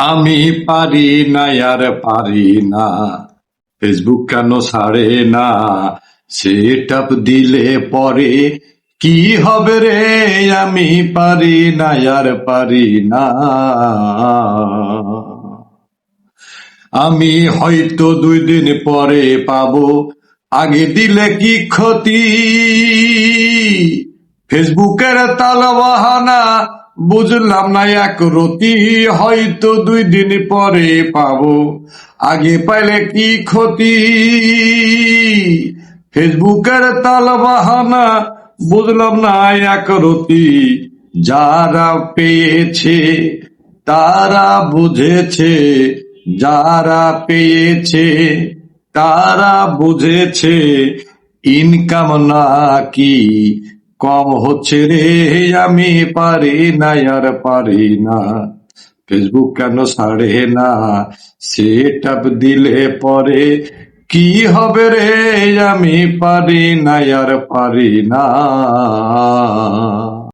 আমি পারি না, আর পারি না। ফেসবুক কেন ছাড়ে না? সেট আপ দিলে পরে কি হবে রে? আমি পারি না, আর পারি না। আমি হয়তো দুই দিন পরে পাবো। আগে দিলে কি ক্ষতি? ফেসবুকের তাল বাহানা বুঝলাম না, এক রতি হয়তো দুই দিন পরে পাবো। আগে পাইলে কি ক্ষতি? ফেসবুকের তাল বাহানা বুঝলাম না, এক রতি যারা পেয়েছে তারা বুঝেছে, যারা পেয়েছে তারা বুঝেছে ইনকাম নাকি কম হচ্ছে রে, আমি পারি না, আর পারি না। ফেসবুক কেন ছাড়ে না? সেটাপ দিলে পরে কি হবে রে, আমি পারি না, আর পারি না।